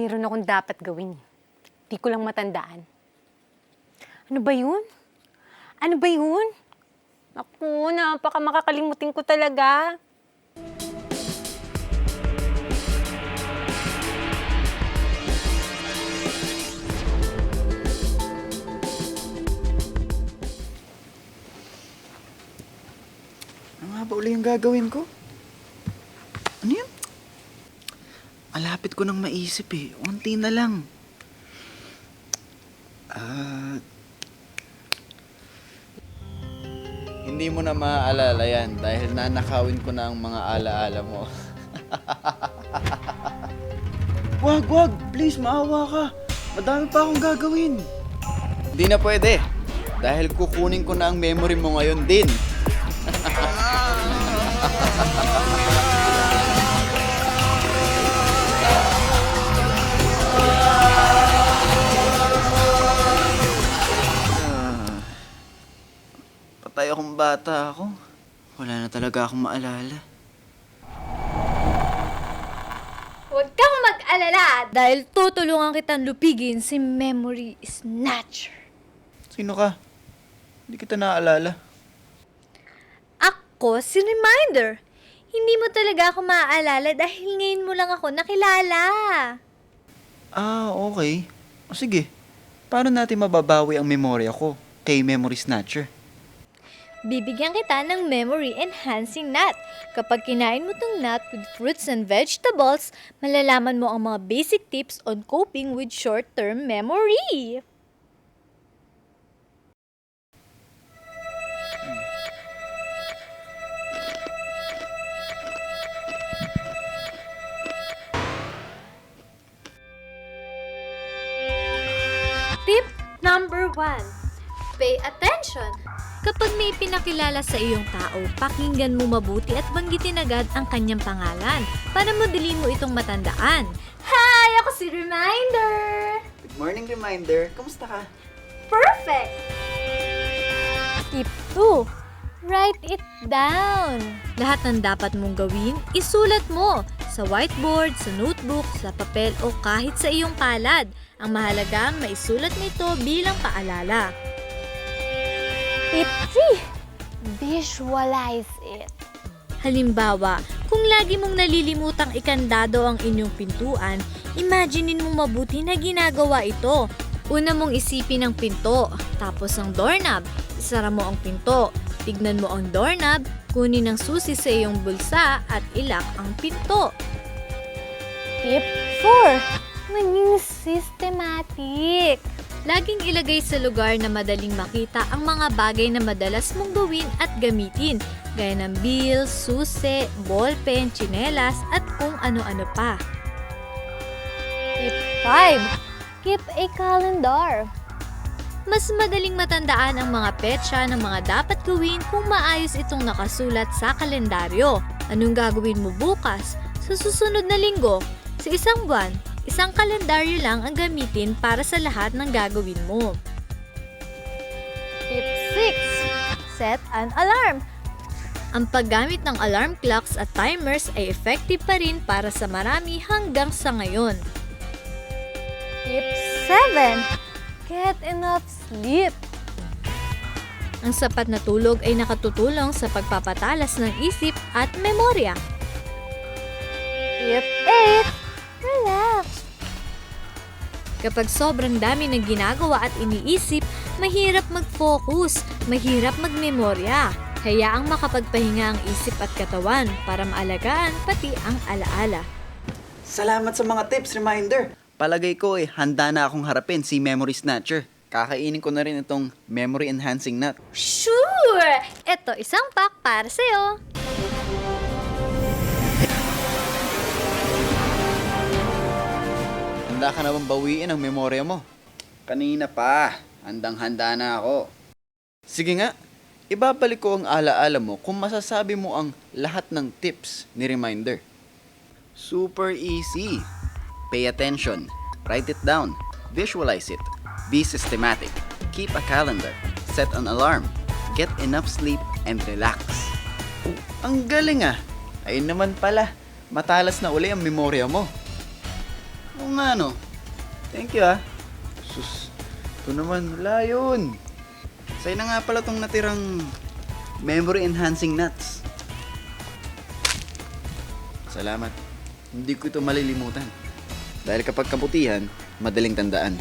Meron akong dapat gawin. Di ko lang matandaan. Ano ba yun? Ano ba yun? Naku, napaka makakalimutin ko talaga. Ano nga ba uli yung gagawin ko? Ano yun? Malapit ko nang maisip eh. Unti na lang. Ah... hindi mo na maaalala yan dahil nanakawin ko na ang mga alaala mo. wag, wag! Please, maawa ka! Madami pa akong gagawin. Hindi na pwede. Dahil kukunin ko na ang memory mo ngayon din. Patay akong bata ako. Wala na talaga akong maalala. Huwag kang mag-alala dahil tutulungan kitang lupigin si Memory Snatcher. Sino ka? Hindi kita naaalala. Ako si Reminder. Hindi mo talaga ako maaalala dahil ngayon mo lang ako nakilala. Ah, okay. O sige, paano natin mababawi ang memorya ko kay Memory Snatcher? Bibigyan kita ng memory enhancing nut. Kapag kinain mo tong nut with fruits and vegetables, malalaman mo ang mga basic tips on coping with short-term memory. Tip number one. Pay attention. Kapag may pinakilala sa iyong tao, pakinggan mo mabuti at banggitin agad ang kanyang pangalan para madali mo itong matandaan. Hi! Ako si Reminder! Good morning, Reminder. Kamusta ka? Perfect! Tip 2. Write it down. Lahat ng dapat mong gawin, isulat mo sa whiteboard, sa notebook, sa papel o kahit sa iyong palad. Ang mahalagang maisulat mo ito bilang paalala. Tip 3. Visualize it. Halimbawa, kung lagi mong nalilimutang ikandado ang inyong pintuan, imaginein mo mabuti na ginagawa ito. Una mong isipin ang pinto, tapos ang doorknob. Isara mo ang pinto, tignan mo ang doorknob, kunin ang susi sa iyong bulsa at ilak ang pinto. Tip 4. Maging systematic. Laging ilagay sa lugar na madaling makita ang mga bagay na madalas mong gawin at gamitin, gaya ng bills, susi, ballpen, tsinelas, at kung ano-ano pa. Tip 5. Keep a calendar. Mas madaling matandaan ang mga petsa ng mga dapat gawin kung maayos itong nakasulat sa kalendaryo. Anong gagawin mo bukas? Sa susunod na linggo? Sa isang buwan? Isang kalendaryo lang ang gamitin para sa lahat ng gagawin mo. Tip 6. Set an alarm. Ang paggamit ng alarm clocks at timers ay effective pa rin para sa marami hanggang sa ngayon. Tip 7. Get enough sleep. Ang sapat na tulog ay nakatutulong sa pagpapatalas ng isip at memorya. Tip 8. Relax. Kapag sobrang dami ng ginagawa at iniisip, mahirap mag-focus, mahirap magmemorya. Hayaang makapagpahinga ang isip at katawan para maalagaan pati ang alaala. Salamat sa mga tips, Reminder. Palagay ko eh, handa na akong harapin si Memory Snatcher. Kakainin ko na rin itong Memory Enhancing Nut. Sure! Ito, isang pack para sa'yo. Handa ka na bang bawiin ang memorya mo? Kanina pa. Handang-handa na ako. Sige nga, ibabalik ko ang alaala mo kung masasabi mo ang lahat ng tips ni Reminder. Super easy. Pay attention. Write it down. Visualize it. Be systematic. Keep a calendar. Set an alarm. Get enough sleep and relax. Ang galing ah. Ayun naman pala. Matalas na uli ang memorya mo. Oo nga, no. Thank you, ah. Sus, ito naman, wala yun. Sa'yo na nga pala tong natirang memory enhancing nuts. Salamat. Hindi ko ito malilimutan. Dahil kapag kabutihan, madaling tandaan.